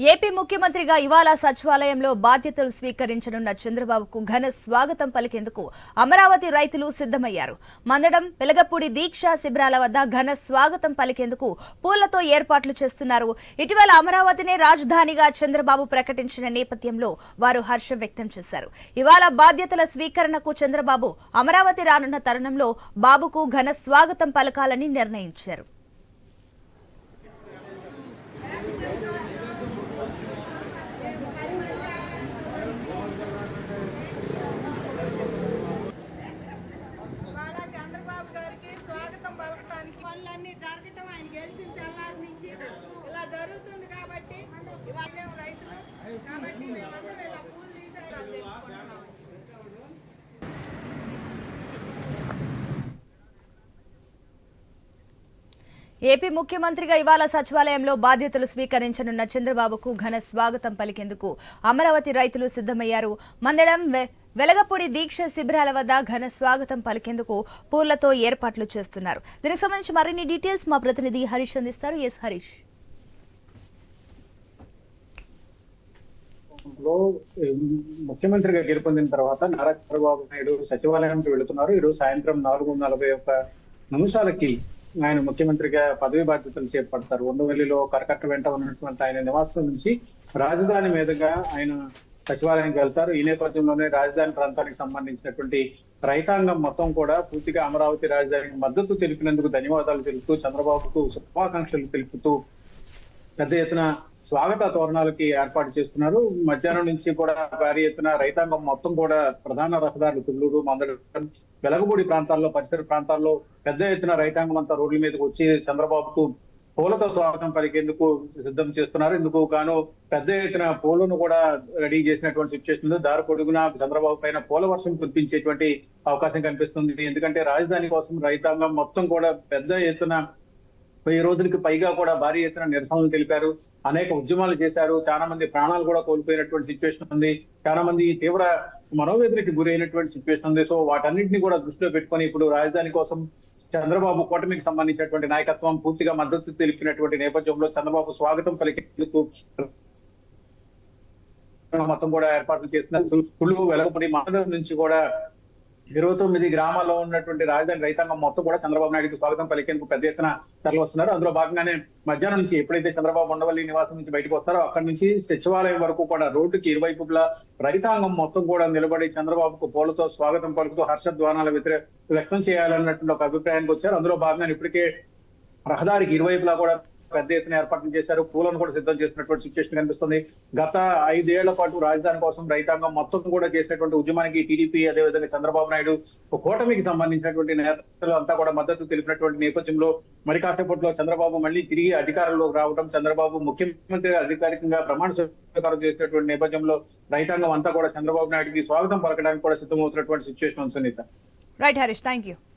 AP ముఖ్యమంత్రిగా ఇవాళ సచివాలయంలో బాధ్యతలు స్వీకరించనున్న చంద్రబాబుకు ఘన స్వాగతం పలికేందుకు అమరావతి రైతులు సిద్ధమయ్యారు. మందడం వెలగపూడి దీక్షా శిబిరాల వద్ద ఘన స్వాగతం పలికేందుకు పూలతో ఏర్పాట్లు చేస్తున్నారు. ఇటీవల అమరావతినే రాజధానిగా చంద్రబాబు ప్రకటించిన నేపథ్యంలో వారు హర్షం వ్యక్తం చేశారు. ఇవాళ బాధ్యతల స్వీకరణకు చంద్రబాబు అమరావతి రానున్న తరుణంలో బాబుకు ఘన స్వాగతం పలకాలని నిర్ణయించారు ఇవాళ చంద్రబాబు గారికి స్వాగతం ఇవన్నీ జరగటం ఆయన గెలిచిన తెల్లారి నుంచి ఇలా జరుగుతుంది కాబట్టి ఇవాళ రైతులు కాబట్టి మేమందరం ఇలా పూలు తీసి ఏపీ ముఖ్యమంత్రిగా ఇవాళ సచివాలయంలో బాధ్యతలు స్వీకరించనున్న చంద్రబాబుకు ఘన స్వాగతం పలికేందుకు అమరావతి రైతులు సిద్ధమయ్యారు. మందడం వెలగపూడి దీక్ష శిబిరాల వద్ద ఘన స్వాగతం పలికేందుకు పూలతో ఏర్పాట్లు చేస్తున్నారు. దీనికి సంబంధించి మరిన్ని డీటెయిల్స్ మా ప్రతినిధి హరీష్ అందిస్తారు. ఎస్ హరీష్. లో గారు ముఖ్యమంత్రిగా తర్వాత నారా చంద్రబాబు నాయుడు సచివాలయానికి వెళుతున్నారు. ఈరోజు సాయంత్రం నాలుగు నలభై ఒక్క నిమిషాలకి ఆయన ముఖ్యమంత్రిగా పదవి బాధ్యతలు చేపడతారు. ఉండవల్లిలో కరకట్ట వెంట ఉన్నటువంటి ఆయన నివాసం నుంచి రాజధాని మీదుగా ఆయన సచివాలయానికి వెళ్తారు. ఈ నేపథ్యంలోనే రాజధాని ప్రాంతానికి సంబంధించినటువంటి రైతాంగం మొత్తం కూడా పూర్తిగా అమరావతి రాజధానికి మద్దతు తెలిపినందుకు ధన్యవాదాలు తెలుపుతూ చంద్రబాబుకు శుభాకాంక్షలు తెలుపుతూ పెద్ద ఎత్తున స్వాగత తోరణాలకి ఏర్పాటు చేస్తున్నారు. మధ్యాహ్నం నుంచి కూడా భారీ ఎత్తున రైతాంగం మొత్తం కూడా ప్రధాన రహదారులు తుళ్ళూరు మందడం వెలగపూడి ప్రాంతాల్లో పరిసర ప్రాంతాల్లో పెద్ద ఎత్తున రైతాంగం అంతా రోడ్ల మీదకి వచ్చి చంద్రబాబుకు పూలతో స్వాగతం పలికేందుకు సిద్ధం చేస్తున్నారు. ఇందుకు గాను పెద్ద ఎత్తున పూలను కూడా రెడీ చేసినటువంటి సిచ్యువేషన్ దారి పొడుగునా చంద్రబాబు పైన పూల వర్షం కురిపించేటువంటి అవకాశం కనిపిస్తుంది. ఎందుకంటే రాజధాని కోసం రైతాంగం మొత్తం కూడా పెద్ద ఎత్తున వెయ్యి రోజులకి పైగా కూడా భారీ ఎత్తున నిరసనలు తెలిపారు. అనేక ఉద్యమాలు చేశారు. చాలా మంది ప్రాణాలు కూడా కోల్పోయినటువంటి సిచ్యువేషన్ ఉంది. చాలా మంది తీవ్ర మనోవేదనకి గురైనటువంటి సిచ్యువేషన్ ఉంది. సో వాటన్నింటినీ కూడా దృష్టిలో పెట్టుకొని ఇప్పుడు రాజధాని కోసం చంద్రబాబు కూటమికి సంబంధించినటువంటి నాయకత్వం పూర్తిగా మద్దతు తెలిపినటువంటి నేపథ్యంలో చంద్రబాబు స్వాగతం పలికేందుకు మొత్తం కూడా ఏర్పాట్లు చేసిన స్కూళ్ళు వెలగపడి మండలం నుంచి కూడా ఇరవై తొమ్మిది గ్రామాల్లో ఉన్నటువంటి రాజధాని రైతాంగం మొత్తం కూడా చంద్రబాబు నాయుడుకి స్వాగతం పలికేందుకు పెద్ద ఎత్తున తరలి వస్తున్నారు. అందులో భాగంగానే మధ్యాహ్నం నుంచి ఎప్పుడైతే చంద్రబాబు ఉండవల్లి నివాసం నుంచి బయటకు వస్తారో అక్కడి నుంచి సచివాలయం వరకు కూడా రోడ్డుకి ఇరువైపులా రైతాంగం మొత్తం కూడా నిలబడి చంద్రబాబుకు పూలతో స్వాగతం పలుకుతూ హర్షధ్వానాల వ్యతిరేక వ్యక్తం చేయాలన్నటువంటి ఒక అభిప్రాయానికి వచ్చారు. అందులో భాగంగా ఇప్పటికే రహదారికి ఇరువైపులా కూడా పెద్ద ఎత్తున ఏర్పాట్లు చేశారు. పూలను కూడా సిద్ధం చేసినటువంటి సిచ్యువేషన్ కనిపిస్తుంది. గత ఐదేళ్ళ పాటు రాజధాని కోసం రైతాంగం మొత్తం కూడా చేసినటువంటి ఉద్యమానికి టీడీపీ అదేవిధంగా చంద్రబాబు నాయుడు ఒక కూటమికి సంబంధించినటువంటి నేతలు అంతా కూడా మద్దతు తెలిపినటువంటి నేపథ్యంలో మరి కాసేపట్లో చంద్రబాబు మళ్ళీ తిరిగి అధికారంలోకి రావడం చంద్రబాబు ముఖ్యమంత్రి అధికారికంగా ప్రమాణ స్వీకారం చేసినటువంటి నేపథ్యంలో రైతాంగం అంతా కూడా చంద్రబాబు నాయుడుకి స్వాగతం పలకడానికి కూడా సిద్ధమవుతున్నటువంటి situation Sunitha. Right Harish thank you